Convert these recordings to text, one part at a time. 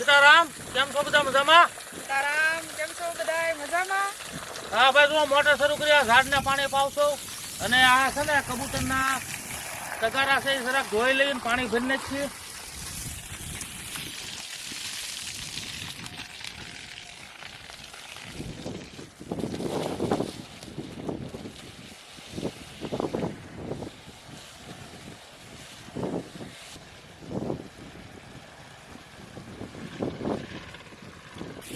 સીતારામ કેમ છો બધા મજામાં? સીતારામ કેમ છો બધા મજામાં? હા ભાઈ જો મોટર શરૂ કર્યા ઝાડને પાણી પાવશો. અને આ છે ને કબૂતરના તગારા છે જરાક ધોઈ લઈને પાણી ભરીને જ છીએ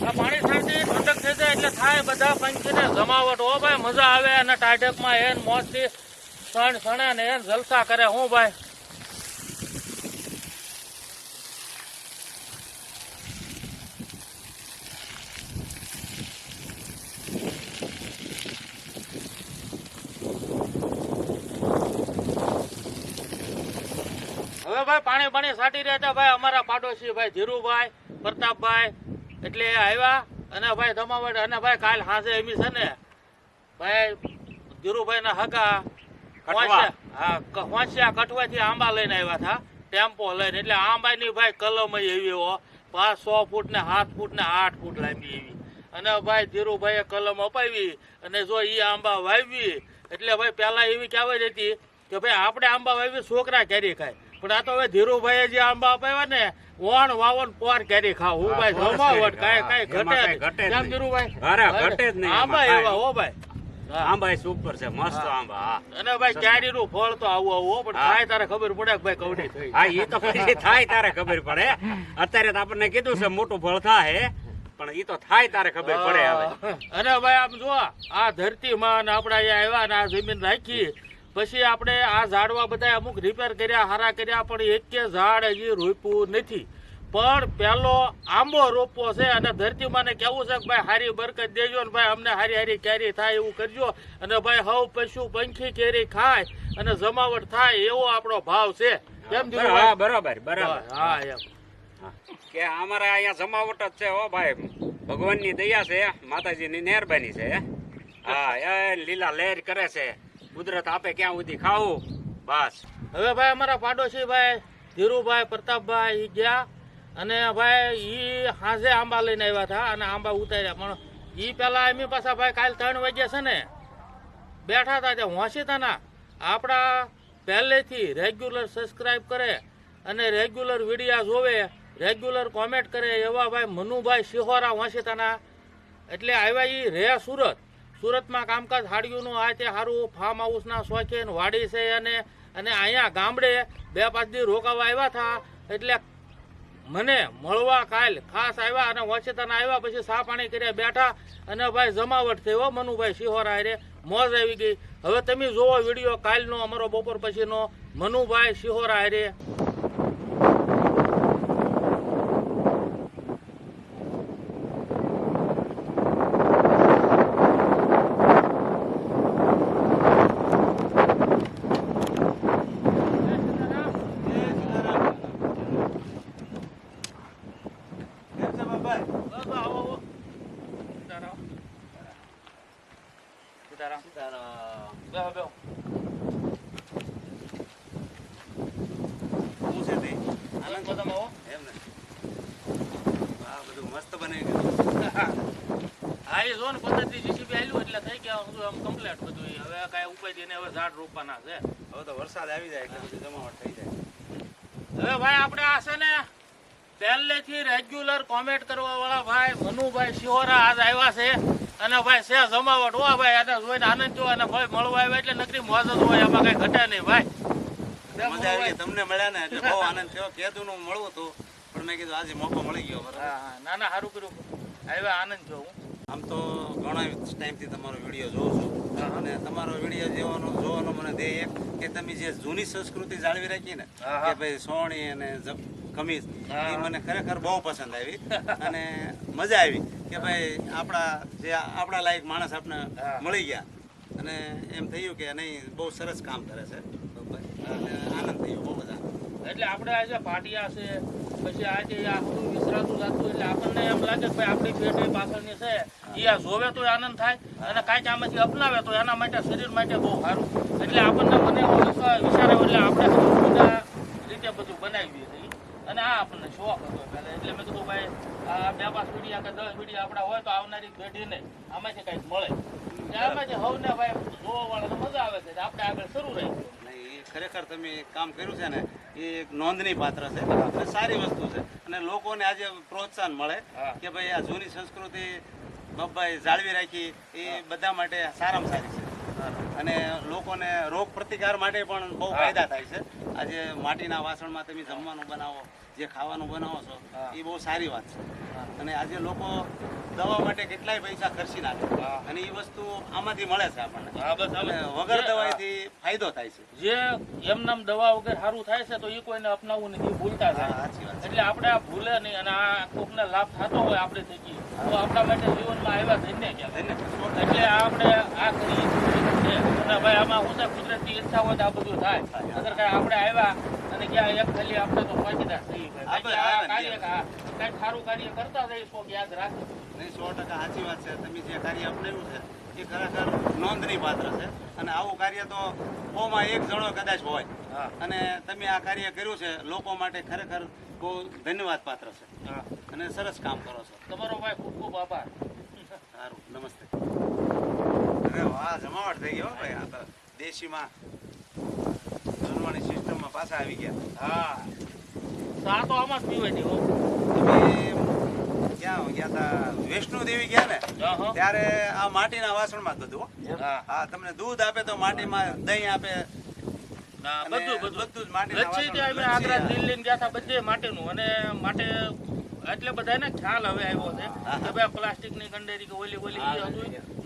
આ પાણી સાથે ઠંડક થઈ જાય એટલે થાય બધા પંખીને જમાવટ. હો ભાઈ, મજા આવે અને ટાઢકમાં એન મોજથી સણ સણે ને એન જલસા કરે. હું ભાઈ? હવે ભાઈ, પાણી પાણી સાટી રહ્યા હતા ભાઈ, અમારા પાડોશી ભાઈ ધીરુભાઈ, પ્રતાપભાઈ, એટલે આવ્યા. અને ભાઈ તમારે અને ભાઈ કાલ હાસે એમી છે ને ભાઈ ધીરુભાઈ ના હગા કઠવા. હા ક- હોંશિયા કઠવાથી આંબા લઈને આવ્યા હતા ટેમ્પો લઈને. એટલે આંબા ની ભાઈ કલમ એવી હો પાંચ સો ફૂટ ને સાત ફૂટ ને આઠ ફૂટ લાંબી એવી. અને ભાઈ ધીરુભાઈએ કલમ અપાવી અને જો એ આંબા વાવી એટલે ભાઈ પેલા એવી કહેવાય હતી કે ભાઈ આપણે આંબા વાવી છોકરા કેરી ખાય. પણ આ તો હવે ધીરુભાઈએ જે આંબા અપાવ્યા ને વણ વાવણ પોર કેરી ખાવ. હું ભાઈ જમાવટ કાય કાંઈ ઘટે ઘટે કેમ. ધીરુભાઈ અરે, ઘટે જ નહીં આંબા એવા. હો ભાઈ. આંબા એ સુપર છે મસ્ત આંબા અને ભાઈ કેરીનું ફળ તો આવું આવું પણ થાય તારે ખબર પડે કે ભાઈ કવડી થઈ. હા ઈ તો પછી થાય તારે ખબર પડે. અત્યારે તો આપણને કીધું છે મોટું ફળ થાય પણ ઈ તો થાય તારે ખબર પડે હવે. અને ભાઈ આમ જો આ ધરતીમાં માં આપણે અહીંયા આવ્યા ને આ જમીન રાખી પછી આપણે આ ઝાડવા બધા અમુક રિપેર કર્યા હારા કર્યા પણ એકે ઝાડ હજી રોપ્યું નથી. પણ પેલો આંબો રોપવો છે અને ધરતીમાંને કેવું છે કે ભાઈ હારી બરકત દેજો ને ભાઈ અમને હારી હારી કેરી થાય એવું કરજો અને ભાઈ હવ પશુ પંખી કેરી ખાય અને જમાવટ થાય એવો આપણો ભાવ છે. કેમ હા બરાબર બરાબર. હા એમ. કે અમારે અહીંયા જમાવટ જ છે હો ભાઈ. ભગવાનની દયા છે માતાજીની મહેરબાની છે. હા એ લીલા લહેર કરે છે. કુદરત આપે ક્યાં સુધી ખાવું? બસ. હવે ભાઈ અમારા પાડોશી ભાઈ, ધીરુભાઈ, પ્રતાપભાઈ ગયા. અને ભાઈ ઈ હાજે આંબા લઈને આવ્યા હતા અને આંબા ઉતાર્યા. પણ ઈ પેલા એમની પાસે ભાઈ કાલ ત્રણ વાગ્યા છે ને, બેઠા હતા ત્યાં હોંશીતાના આપણા પહેલેથી રેગ્યુલર સબસ્ક્રાઈબ કરે અને રેગ્યુલર વિડીયા જોવે, રેગ્યુલર કોમેન્ટ કરે એવા ભાઈ મનુભાઈ શિહોરા હોંશીતાના એટલે આવ્યા એ રે સુરત. સુરતમાં કામકાજ હાડિયુંનું આ તે સારું ફાર્મ હાઉસના શોખીન વાડી છે અને અને અહીંયા ગામડે બે પાંચ દી રોકાવા આવ્યા હતા. એટલે મને મળવા કાલ ખાસ આવ્યા અને વચેતન આવ્યા, પછી સા પાણી કર્યા, બેઠા અને ભાઈ જમાવટ થયો મનુભાઈ શિહોરા રે મોજ આવી ગઈ. હવે તમે જોવો વીડિયો, કાલનો, અમારો બપોર પછીનો. મનુભાઈ શિહોરા હારે બસ આવો, આવો. સીતારામ. સીતારામ. બેહો, બેહો. શું છે તે? આનંદ પદમ આવો. એમ ને આ બધું મસ્ત બનાવી દીધું હા એ જો ને પદ્ધતિ જીસીબી આલ્યું એટલે થઈ ગયા બધું આમ કમ્પ્લીટ બધું ઈ. હવે કાંઈ ઉપાય દઈને હવે ઝાડ રોપવાના છે હવે તો વરસાદ આવી જાય એટલે બધું જમાવટ થઈ જાય હવે ભાઈ આપણે આ છે ને પહેલેથી રેગ્યુલર કોમેન્ટ કરવા વાળા ભાઈ મનુભાઈ શિહોરા આજ આવ્યા છે. અને ભાઈ છે જમાવટ. હો ભાઈ જોઈને આનંદ જો અને ભાઈ મળવા આવ્યા એટલે નકરી મોજ જ હોય એમાં કઈ ઘટે નહીં ભાઈ. તમને મળ્યા ને એટલે બહુ આનંદ થયો. કેદું નું મળવું હતું પણ મેં કીધું આજે મોકો મળી ગયો ના ના સારું કર્યું. આવ્યા આનંદ જો હું. આમ તો ઘણા ટાઈમથી તમારો વીડિયો જોઉં છું. અને તમારો વીડિયો જોવાનો જોવાનો મને ધ્યેય એક કે તમે જે જૂની સંસ્કૃતિ જાળવી રાખી ને. કે ભાઈ સોણી અને કમીઝ એ મને ખરેખર બહુ પસંદ આવી. અને મજા આવી કે ભાઈ આપણા જે આપણા લાયક માણસ આપણે મળી ગયા. અને એમ થયું કે નહીં બહુ સરસ કામ કરે છે. આનંદ થયો બહુ બધા એટલે આપણે આજે પાટિયા છે પછી આ બધું વિસરાતું જતું એટલે આપણને એમ લાગે કે ભાઈ આપણી એ પાછળની છે. એ આ જોવે તો આનંદ થાય અને કાંઈક આમાંથી અપનાવે તો એના માટે શરીર માટે બહુ સારું. એટલે આપણને મને વિશ્વાસ એટલે આપણે બધા રીતે બધું બનાવી દઈએ અને આ આપણને શોખ હતો પહેલાં. એટલે મેં કીધું ભાઈ આ બે પાંચ વીડિયા કે દસ વીડિયા આપણા હોય તો આવનારી પેઢીને આમાંથી કંઈક મળે. આમાંથી હવને ભાઈ જોવા વાળાને મજા આવે છે. આપણે આગળ શરૂ રહી ખરેખર તમે કામ કર્યું છે ને એ એક નોંધની પાત્ર છે અને સારી વસ્તુ છે. અને લોકોને આજે પ્રોત્સાહન મળે કે ભાઈ આ જૂની સંસ્કૃતિ બાબાએ જાળવી રાખી એ બધા માટે સારામાં સારી છે. અને લોકોને રોગ પ્રતિકાર માટે પણ બહુ ફાયદા થાય છે. આજે માટીના વાસણમાં તમે જમવાનું બનાવો જે ખાવાનું બનાવો છો એ બહુ સારી વાત છે. અને આજે લોકો દવા માટે કેટલાય પૈસા ખર્ચી નાખે. અને એ વસ્તુ આમાંથી મળે છે આપણને. વગર દવાથી ફાયદો થાય છે. જે એમનામ દવા વગર સારું થાય છે તો એ કોઈને અપનાવવું નથી ભૂલતા થાય. એટલે આપણે આ ભૂલે નહીં અને આ કોકને લાભ થતો હોય આપણે થકી તો આપણા માટે જીવનમાં આવ્યા ધન્ય કહેવાય. એટલે આપણે આ કરીએ. છીએ ભાઈ આમાં હું કુદરતી ઈચ્છા હોય તો આ બધું થાય. અગર કાંઈ આપણે આવ્યા અને એક ખાલી આપણે તો ભાગીદાર થઈ ભાઈ આપણે બાકી આ આવ્યા કાર્ય ને. સારું કાર્ય કરતા જઈએ યાદ રાખે. નહીં સો ટકા સાચી વાત છે. તમે જે કાર્ય અપનાવ્યું છે એ ખરેખર નોંધની પાત્ર છે. અને આવું કાર્ય તો ઓમાં એક જણો કદાચ હોય. અને તમે આ કાર્ય કર્યું છે લોકો માટે ખરેખર બહુ ધન્યવાદ પાત્ર છે. અને સરસ કામ કરો છો. તમારો ભાઈ ખૂબ ખૂબ આભાર. સારું નમસ્તે. અરે વાહ જમાવટ થઈ ગયો ભાઈ આ તો દેશીમાં જમવાની સિસ્ટમમાં પાછા આવી ગયા. હા. તો આમાં જ પીવાની હો. તમે ક્યાં ગયા હતા વૈષ્ણો દેવી ગયા ને. ત્યારે આ માટીના વાસણમાં બધું હા. તમને દૂધ આપે તો માટીમાં દહીં આપે. બધું બધું. બધું જ અમે આગ્રા દિલ્હી ગયા હતા બધે માટેનું. અને માટે એટલે બધાને ખ્યાલ હવે આવ્યો છે. કે ભાઈ પ્લાસ્ટિકની કંડેરી કે ઓલી ઓલી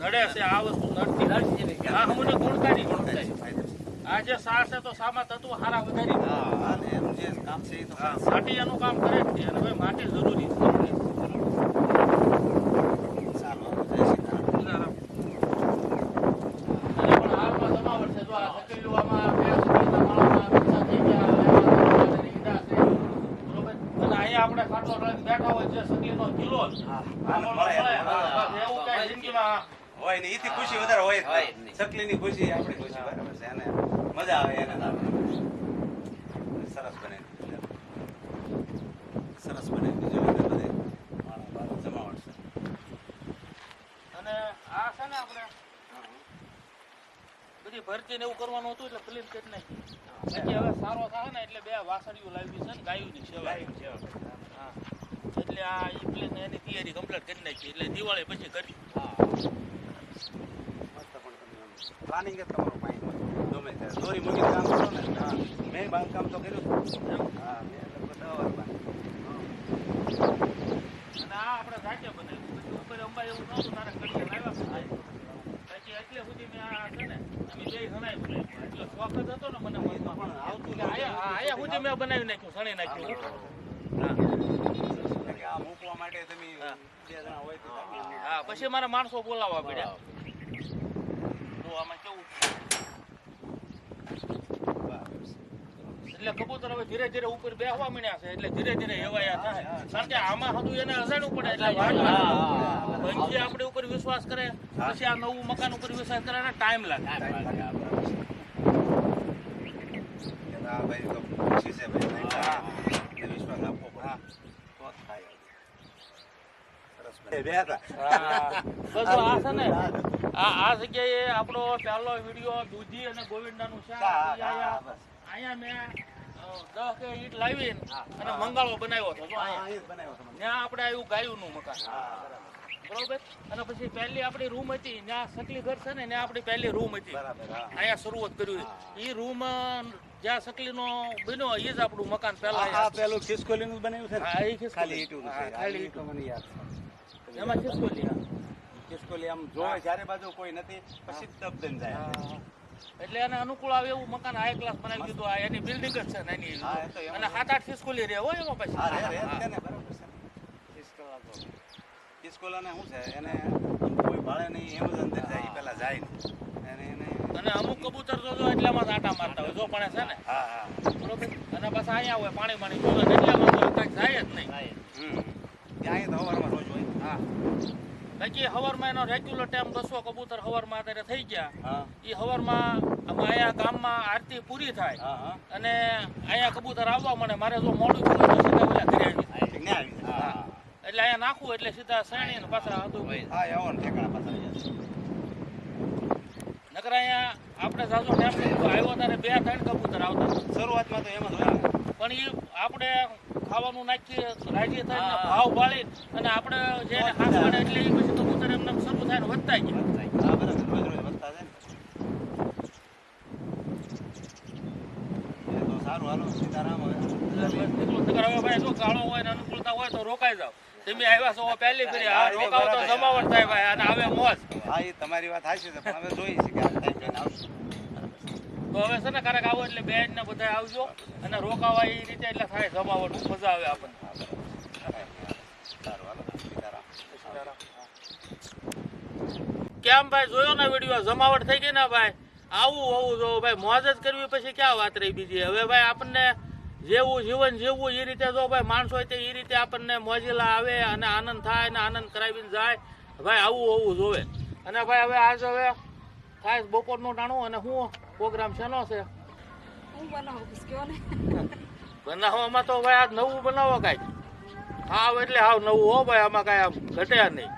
નડે છે આ વસ્તુ નડતી હા હું ગુણકારી ગુણકારી. આ જે સા છે તો સામા થતું હારા વધારી હા અને એનું જે કામ છે એ તો માટી એનું કામ કરે છે અને ભાઈ માટી જરૂરી છે. સારું છે. હવે છે. આપણે ખાટલો લઈને બેઠા હોય જે સકેલો કિલો જ. હા, આ આને મળે, મળે, મળે. હા, બસ એવું કાંઈ જિંદગીમાં હોય ને એથી ખુશી વધારે હોય સકલી ની ખુશી આપણી ખુશી બરાબર છે અને મજા આવે એને તો. સરસ બને સરસ બને બીજું બધે બધે માણસ બાળક જમાવટ છે અને આ છે ને આપણે બધી ભરતી ને એવું કરવાનું હતું એટલે ફિલ્મ કરી નાખી પછી હવે સારો થાય ને એટલે બે વાસળીઓ લાવી છે ને ગાયુંની સેવા. હા. એટલે આ એ પ્લેન એની તૈયારી કમ્પ્લીટ કરી નાખી. એટલે દિવાળી પછી કરી. હા. પ્લાનિંગ જ તમારું ફાઇન ગમે ત્યારે. દોરી મૂકીને કામ કરો ને. હા. મેં બાંધકામ તો કર્યું હા મેં. અને આ આપણે જાતે બનાવ્યું. પછી ઉપર અંબાઈ એવું નહોતું તારે કરી લાવ્યા. પછી એટલે સુધી મેં આ છે ને પછી મારા માણસો બોલાવવા પડ્યા. તો આમાં કેવું? એટલે કબૂતર હવે ધીરે ધીરે ઉપર બેહવા મળ્યા છે એટલે ધીરે ધીરે હેવાયા થાય. કારણ કે આમાં હતું એને અજાણવું પડે એટલે વાર આપણે ઉપર વિશ્વાસ કરે પછી આ નવું મકાન ઉપર વિશ્વાસ કરે એને ટાઈમ લાગે. આ છે વિશ્વાસ આપવો પડે. જગ્યાએ આપણો પહેલો વીડિયો દૂધી અને ગોવિંદાનું બસ. અહીંયા મેં દસ કે ઈંટ લાવીને અને મંગાળો બનાવ્યો હતો. ત્યાં આપણે આવ્યું મકાન. બરોબર. અને પછી પહેલી આપણી રૂમ હતી ત્યાં સકલી ઘર છે ને ત્યાં આપણી પહેલી રૂમ હતી. અહીંયા શરૂઆત કર્યું એ રૂમ જ્યાં સકલીનો બન્યો એ જ આપણું મકાન આ પહેલા આ પેલું ખિસકોલીનું બનાવ્યું છે? હા, એ ખિસકોલી. ખાલી ઈંટો મને યાદ છે. એમાં ખિસકોલી. ખિસકોલી આમ જોવે ચારે બાજુ કોઈ નથી પછી તબદન જાય. એટલે એને અનુકૂળ આવે એવું મકાન હાઈ ક્લાસ બનાવી દીધું આ એની બિલ્ડિંગ જ છે નાની અને સાત આઠ ખિસકોલી રહે હોય એમાં પછી. હા, રે, રે, હા. છે ને, બરાબર છે. ખિસકોલા તો. ખિસકોલાને શું છે એને કોઈ ભાડે નહીં એમ જ અંદર જાય પેલા જાય ને. અને અમુક કબૂતર તો જો એટલામાં આટા મારતા હોય જો પણ છે ને. હા હા. બરોબર? અને પાછા અહીંયા હોય પાણી પાણી એટલામાં તો કાંઈ જાય જ નહીં. ત્યાં તો અવારમાં રોજ હોય. હા. બાકી હવારમાં એનો રેગ્યુલર ટાઈમ બસો કબૂતર હવારમાં અત્યારે થઈ ગયા. એ હવારમાં અહીંયા ગામમાં આરતી પૂરી થાય અને અહીંયા કબૂતર આવવા મને મારે જો મોડું થયું તો સીધા ઓલા ઘરે આવી એટલે અહીંયા નાખવું એટલે સીધા સણી પાછા હતું નકર અહીંયા આપણે ટાઈમ આવ્યો ત્યારે બે ત્રણ કબૂતર આવતા શરૂઆતમાં તો એમ જ પણ એ આપણે ખાવાનું નાખીએ રાજી થઈને ભાવ વાળી અને આપણે જે પડે એટલે એ પછી કબૂતર એમને શરૂ થાય ને વધતા ગયા વધતા જાય. સારું હાલો સીતારામ હવે. ભાઈ જો કાળો હોય ને અનુકૂળતા હોય તો રોકાઈ જાવ તમે આવ્યા છો પહેલી ફેરી આ રોકાવો તો જમાવટ થાય ભાઈ અને આવે મોજ. હા એ તમારી વાત હાચી છે પણ અમે જોઈએ છીએ કે આ ટાઈમ લઈને આવશું તો હવે છે ને ક્યારેક આવો એટલે બેન ને બધા આવજો અને રોકાવા એ રીતે એટલે થાય જમાવટ. મજા આવે આપણને. કેમ ભાઈ, જોયો ને વીડિયો? જમાવટ થઈ ગઈ ને ભાઈ? આવું હોવું જો. ભાઈ, મોજ જ કરવી પછી ક્યાં વાત રહી બીજી? હવે ભાઈ, આપણને જેવું જીવન જીવવું એ રીતે જો ભાઈ, માણસો તે એ રીતે આપણને મોજીલા આવે અને આનંદ થાય અને આનંદ કરાવીને જાય. ભાઈ, આવું હોવું જોવે. અને ભાઈ, હવે આજ હવે છે બપોરનું ટાણું અને હું પ્રોગ્રામ શેનો છે? હું બનાવું કયો ને? બનાવવામાં તો ભાઈ આજ નવું બનાવો કાંઈક હાવ એટલે હાવ નવું હો ભાઈ આમાં કાંઈ આમ ઘટ્યા નહીં.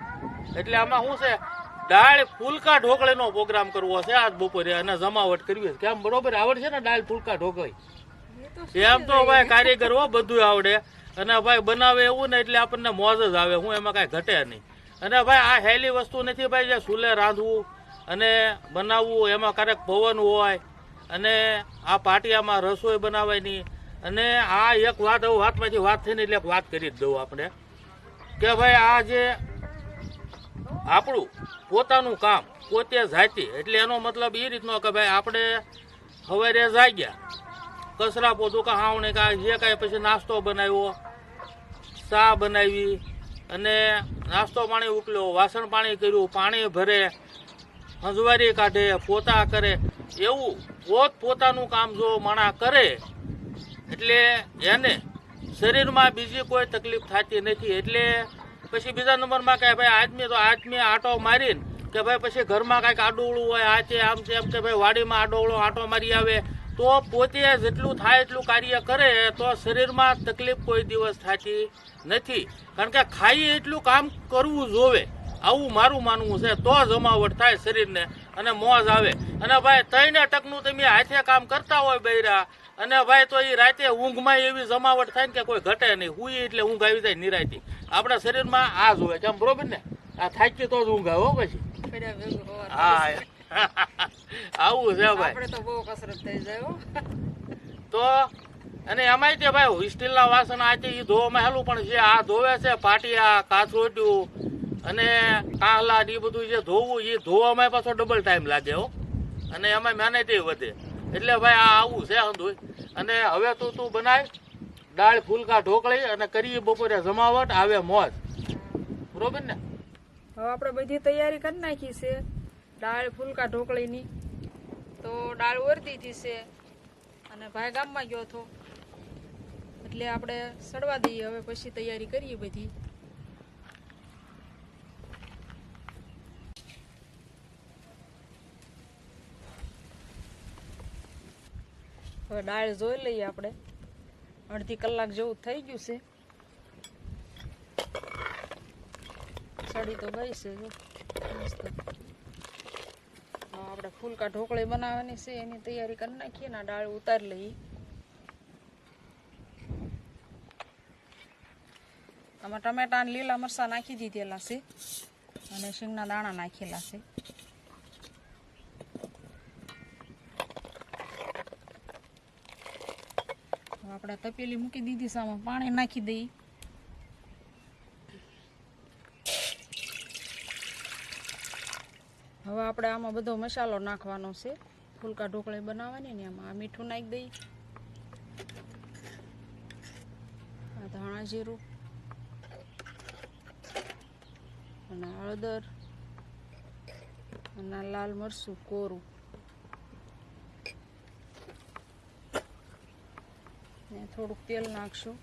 એટલે આમાં શું છે દાળ ફૂલકા ઢોકળીનો પ્રોગ્રામ કરવો છે આજ બપોરે અને જમાવટ કરવી છે. કેમ બરોબર? આવડશે ને દાળ ફૂલકા ઢોકળી? એમ તો ભાઈ કારીગર હો બધું આવડે. અને ભાઈ બનાવે એવું ને એટલે આપણને મોજ જ આવે. હું એમાં કાંઈ ઘટે નહીં. અને ભાઈ આ હેલી વસ્તુ નથી ભાઈ જે સુલે રાંધવું અને બનાવવું એમાં ક્યારેક પવન હોય, અને આ પાટિયામાં રસોઈ બનાવવાની, અને આ એક વાત હવે વાતમાંથી વાત થઈને એટલે એક વાત કરી જ દઉં આપણે, કે ભાઈ આ જે આપણું પોતાનું કામ, પોતે જાતિ, એટલે એનો મતલબ એ રીતનો કે ભાઈ આપણે સવારે જાગ્યા, કચરા પોતું કે હાવણે કા જે કાંઈ પછી નાસ્તો બનાવ્યો, ચા બનાવી, અને નાસ્તો પાણી ઉકલ્યો વાસણ પાણી કર્યું, પાણી ભરે હંજવારી કાઢે, પોતા કરે. એવું પોત પોતાનું કામ જો માણા કરે, એટલે એને શરીરમાં બીજી કોઈ તકલીફ થતી નથી. એટલે પછી બીજા નંબરમાં કે ભાઈ, આદમી તો આદમી આટો મારીને કે ભાઈ, પછી ઘરમાં કાંઈક આડોળું હોય, આ છે, આમ એમ કે ભાઈ, વાડીમાં આડોળો આટો મારી આવે. તો પોતે જેટલું થાય એટલું કાર્ય કરે, તો શરીરમાં તકલીફ કોઈ દિવસ થતી નથી. કારણ કે ખાઈ એટલું કામ કરવું જોવે. આવું મારું માનવું છે તો જમાવટ થાય શરીરને અને મોજ આવે. અને ભાઈ ત્રણે ટકનું તમે હાથે કામ કરતા હોય બૈરા અને ભાઈ તો એ રાતે ઊંઘમાં એવી જમાવટ થાય ને કે કોઈ ઘટે નહીં. હુઈ એટલે ઊંઘ આવી જાય નિરાયતી. આપણા શરીરમાં આ જ હોય કેમ બરોબર ને? આ થાકી તો જ ઊંઘ આવે પછી. હા આવું છે ભાઈ. તો બહુ કસરત થઈ જાય તો અને એમાંય તે ભાઈ સ્ટીલના વાસણ આ છે એ ધોવામાં હેલું પણ છે આ ધોવે છે પાટિયા કાથરોટ્યું અને કાલા ને બધું જે ધોવું એ ધોવામાં પાછો ડબલ ટાઈમ લાગે હો. અને એમાં મહેનત વધે. એટલે ભાઈ આ આવું છે હંધુય અને હવે તું તું બનાય. દાળ, ફૂલકા ઢોકળી અને કરીએ બપોરે જમાવટ, આવે મોજ. બરોબર ને? હવે આપણે બધી તૈયારી કરી નાખી છે. દાળ, ફૂલકા ઢોકળીની. તો દાળ વરતી છે. અને ભાઈ ગામમાં ગયો હતો. એટલે આપણે સડવા દઈએ. હવે પછી તૈયારી કરીએ બધી. હવે દાળ જોઈ લઈએ આપણે. અડધી કલાક જેવું થઈ ગયું છે. સડી તો ગઈ છે આપણે ફૂલકા ઢોકળી બનાવવાની છે, એની તૈયારી કરી નાખીએ ને ડાળ ઉતારી લઈએ. આમાં ટમેટા લીલા મરચાં નાખી દીધેલા છે અને શીંગના દાણા નાખેલા છે. આપણે તપેલી મૂકી દીધી સામે પાણી નાખી દઈ. હવે આપણે આમાં બધો મસાલો નાખવાનો છે. ફૂલકા ઢોકળી બનાવવાની ને એમાં મીઠું નાખી દઈ. ધાણા જીરું. અને હળદર. અને લાલ મરચું કોરું ને થોડુંક તેલ નાખશું.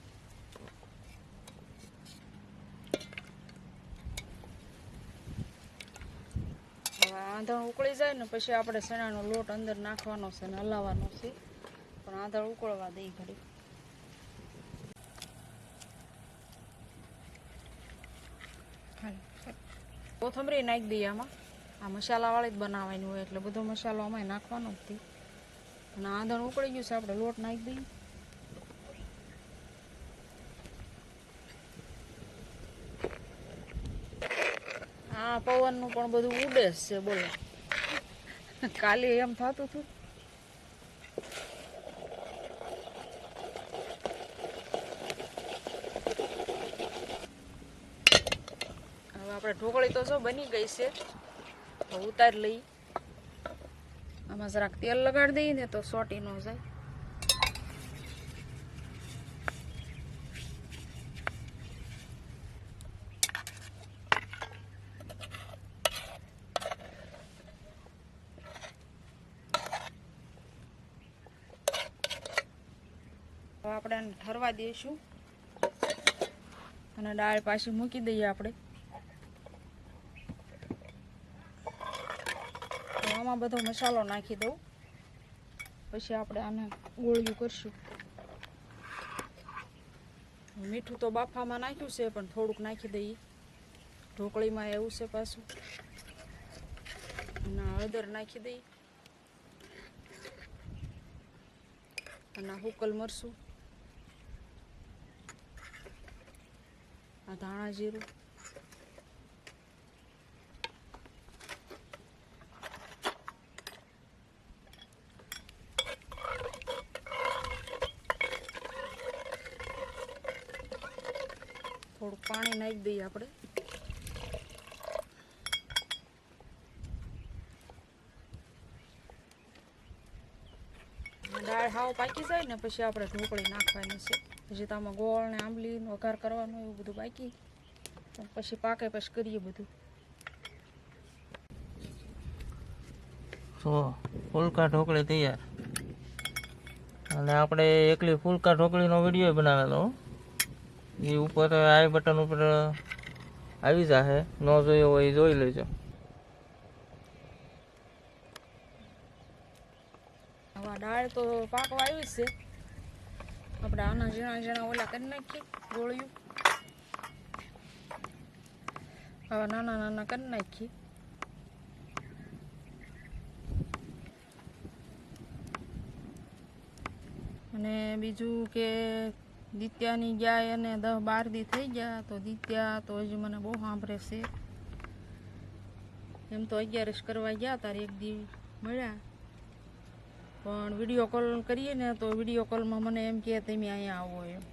આંધણ ઉકળી જાય ને પછી આપણે ચણાનો લોટ અંદર નાખવાનો છે અને હલાવવાનો છે. પણ આંધણ ઉકળવા દઈ ઘડી કોથમરી નાખી દઈએ આમાં. આ મસાલાવાળી જ બનાવવાની હોય એટલે બધો મસાલો આમાં નાખવાનો જ અને આંધણ ઉકળી ગયું છે, આપણે લોટ નાખી દઈએ. આ પવનનું પણ બધું ઉડે છે, બોલો. કાલે એમ થતું હતું હવે આપણે ઢોકળી તો જો બની ગઈ છે. ઉતાર લઈ. આમાં જરાક તેલ લગાડી દઈએ ને તો સોટી ન જાય. આપણે આને ઠરવા દઈશું. અને દાળ પાછી મૂકી દઈએ આપણે. આમાં બધો મસાલો નાખી દઉં. પછી આપણે આને ગોળિયું કરશું. મીઠું તો બાફામાં નાખ્યું છે, પણ થોડુંક નાખી દઈએ. ઢોકળીમાં એવું છે પાછું. અને હળદર નાખી દઈએ. અને હુકલ મરસું આ ધાણા જીરું. થોડું પાણી નાખી દઈએ આપણે. દાળ હાવ પાકી જાય ને પછી આપણે ઢોકળી નાખવાની છે. પછી તો આમાં ગોળ ને આંબલી વઘાર કરવાનો એવું બધું બાકી. પછી પાકે પછી કરીએ બધું. તો ફુલકા ઢોકળી તૈયાર. અને આપણે એકલી ફૂલકા ઢોકળીનો વીડિયો બનાવેલો. એ ઉપર આઈ બટન ઉપર આવી જશે ન જોયો હોય એ જોઈ લેજો. દાળ તો પાકવા આવી છે. આપણે આના ઝીણા ઝીણા ઓલા કરી નાખીએ, ગોળિયું. આવા નાના નાના કરી નાખીએ. અને બીજું કે દિત્યાની ગાય અને દસ બાર દી થઈ ગયા, તો દિત્યા તો હજી મને બહુ સાંભળે છે. એમ તો અગિયારસ કરવા ગયા, તારે એક દી મળ્યા. પણ વીડિયો કોલ કરીએ ને તો વીડિયો કોલમાં મને એમ કહે તમે અહીંયા આવો એમ.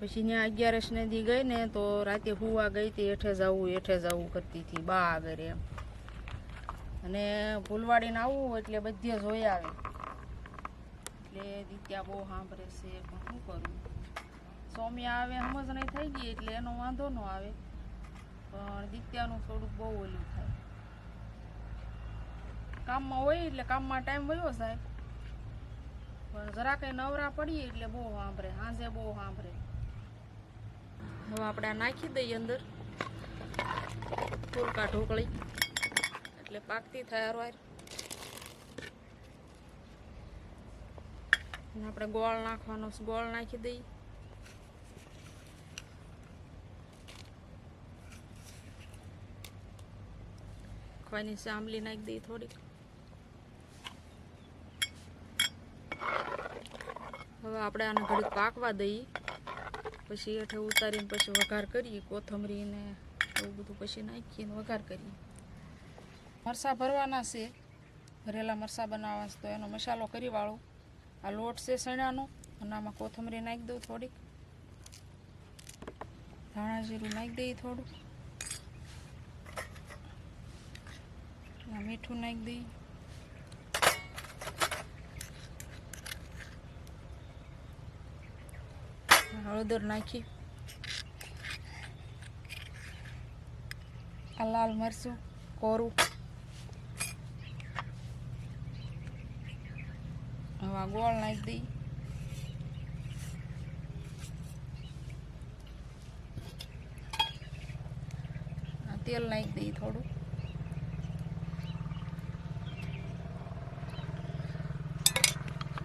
પછી ત્યાં અગિયારસ નદી ગઈ ને તો રાતે હુવા ગઈ તે હેઠે જવું હેઠે જવું કરતી હતી બા આગળ એમ. અને ફૂલવાડીને આવવું એટલે બધે જોઈ આવે. એટલે દીત્યા બહુ સાંભળે છે, પણ શું કરું? સૌમ્યા આવે, સમજ નહીં થઈ ગઈ એટલે એનો વાંધો ન આવે. પણ દીત્યાનું થોડુંક બહુ ઓલું થાય. કામમાં હોય એટલે કામમાં ટાઈમ વયો જાય. પણ જરા કંઈ નવરા પડીએ એટલે બહુ સાંભળે, સાંજે બહુ સાંભળે. હવે આપણે નાખી દઈએ અંદર. ફૂલકા ઢોકળી. એટલે પાકતી થાય હરવાર. આપણે ગોળ નાખવાનો ગોળ નાખી દઈએ. ખવાની સાંભળી નાખી દઈએ થોડીક. હવે આપણે આને ઘડીક પાકવા દઈએ. પછી હેઠે ઉતારીને પછી વઘાર કરીએ કોથમરીને એવું બધું પછી નાખીને વઘાર કરીએ. મરચાં ભરવાના છે. ભરેલા મરચાં બનાવવા તો એનો મસાલો કરી વાળો. આ લોટ છે સણાનો અને આમાં કોથમરી નાખી દઉં થોડીક. ધાણા જીરું નાખી દઈએ થોડું મીઠું નાખી દઈએ. હળદર નાખી આ લાલ મરચું કોરું હવે ગોળ નાખી દઈ તેલ નાખી દઈ થોડું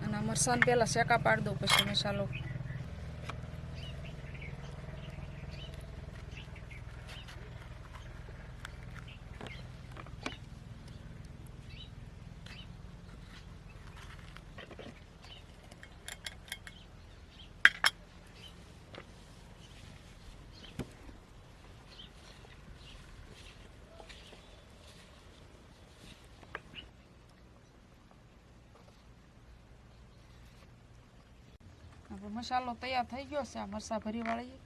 અને મરસાને પહેલાં શેકા પાડી દઉં પછી મસાલો આપણો મસાલો તૈયાર થઈ ગયો છે આ મરસા ભરી વાળી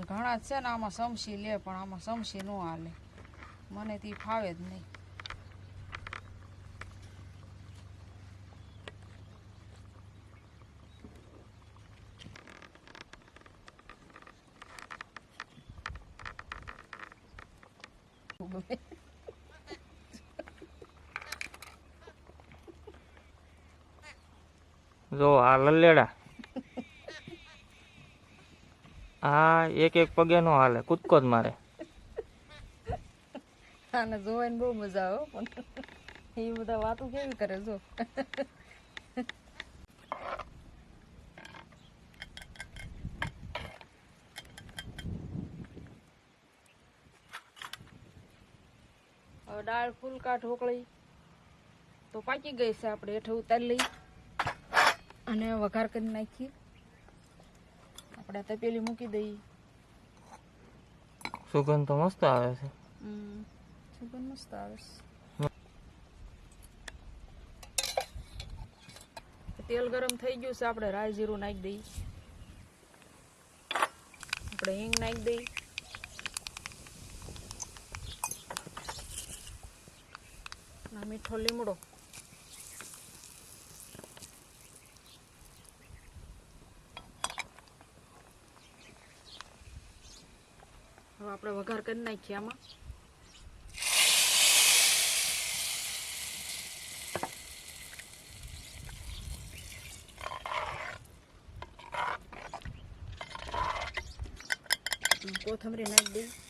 ઘણા છે ને આમાં સમસી લે, પણ આમાં સમસી ન હાલે. મને તી ફાવે જ નહીં. જો, આ લલ્લેડા. આ એક એક પગે નો હાલે, કૂદકો જ મારે. આને જોવાની બહુ મજા આવે એ બધા વાતો કેવી કરે, જો. હવે દાળ, ફૂલકા, ઢોકળી તો પાકી ગઈ છે, આપણે હેઠે ઉતારી લઈ અને વઘાર કરી નાખી આપણે તપેલી મૂકી દઈએ. સુગંધ તો મસ્ત આવે છે. હમ સુગંધ મસ્ત આવે છે. તેલ ગરમ થઈ ગયું છે આપણે રાઈ જીરું નાખી દઈએ. આપણે હિંગ નાખી દઈએ. મીઠો લીમડો. હવે આપણે વઘાર કરી નાખીએ આમાં. કોથમરી નાખી દઈ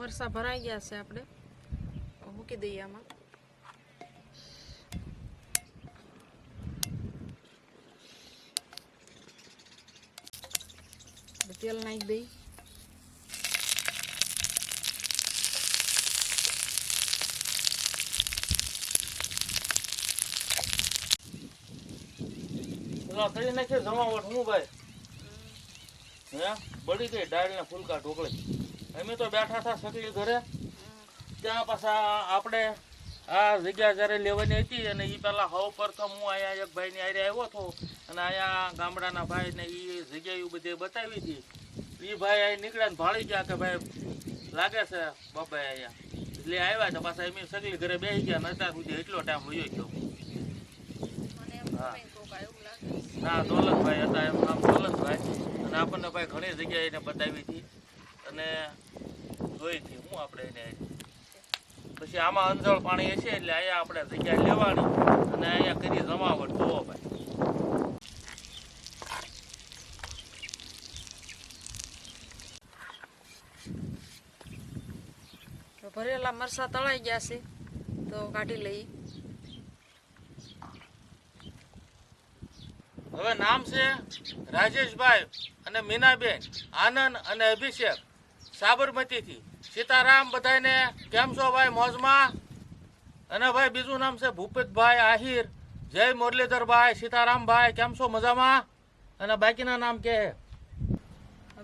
મરસા ભરાઈ ગયા છે આપણે. મૂકી દઈએ આમાં. તેલ નાખી દઈ નાખ્યો જમાવટ હું ભાઈ. હે? બળી ગઈ ડાળ ને ફૂલકા ઢોકળી. અમે તો બેઠા હતા સકલી ઘરે. ત્યાં પાછા આપણે આ જગ્યા જ્યારે લેવાની હતી અને એ પેલા હવ પ્રથમ હું અહીંયા એક ભાઈની આરે આવ્યો હતો અને અહીંયા ગામડાના ભાઈને એ જગ્યા એ બધી બતાવી હતી. એ ભાઈ અહીં નીકળ્યા ને ભાળી ગયા કે ભાઈ લાગે છે બાબા અહીંયા. એટલે આવ્યા તો પાછા એમની સગલી ઘરે બેસી ગયા ને અત્યાર સુધી એટલો ટાઈમ વયો ગયો. હા. ના દોલતભાઈ હતા એમ નામ દોલતભાઈ. અને આપણને ભાઈ ઘણી જગ્યાએ એને બતાવી હતી. અને જોઈ હતી હું આપણે એને. પછી આમાં અંજળ પાણી હશે એટલે અહીંયા આપણે જગ્યા લેવાની અને અહીંયા કરી જમાવટ. જોવો ભાઈ. તો ભરેલા મરસા તળાઈ ગયા છે તો કાઢી લઈ હવે નામ છે રાજેશભાઈ અને મીનાબેન આનંદ અને અભિષેક. સાબરમતીથી. સીતારામ બધાને કેમ છો ભાઈ મોજમાં? અને ભાઈ બીજું નામ છે ભૂપતભાઈ આહિર. જય મુરલીધરભાઈ, સીતારામભાઈ, કેમ છો મજામાં? અને બાકીના નામ કે?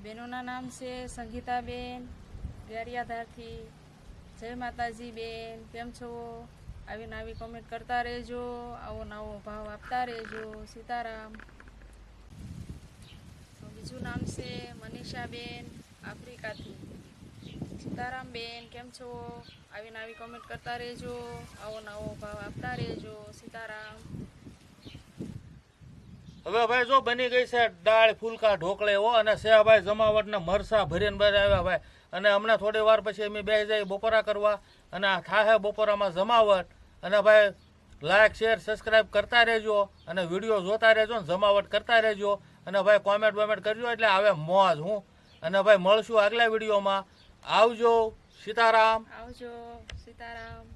બહેનોના નામ છે સંગીતાબેન, ગારિયાધારથી. જય માતાજી બેન કેમ છો? આવી નવી કોમેન્ટ કરતા રહેજો, આવો નવો ભાવ આપતા રહેજો, સીતારામ. બીજું નામ છે મનીષાબેન, આફ્રિકાથી. સીતારામ બેન, કેમ છો? આવી કોમેન્ટ કરતા રહેજો. આવો નવો ભાવ આપતા રહેજો, સીતારામ. હવે ભાઈ જો બની ગઈ છે દાળ, ફૂલકા, ઢોકળે, હો, અને સેવાભાઈ જમાવટના મરસા ભરીને બધા આવ્યા ભાઈ. અને હમણાં થોડી વાર પછી અમે બે જઈએ બપોરા કરવા, અને આ થાહે બપોરામાં જમાવટ. અને ભાઈ લાઈક શેર સબસ્ક્રાઈબ કરતા રહેજો, અને વીડિયો જોતા રહેજો, ને જમાવટ કરતા રહેજો. અને ભાઈ કોમેન્ટ બોમેન્ટ કરજો, એટલે આવે મોજ, હું. અને ભાઈ મળશું આગલા વિડીયોમાં આવજો સીતારામ. આવજો સીતારામ.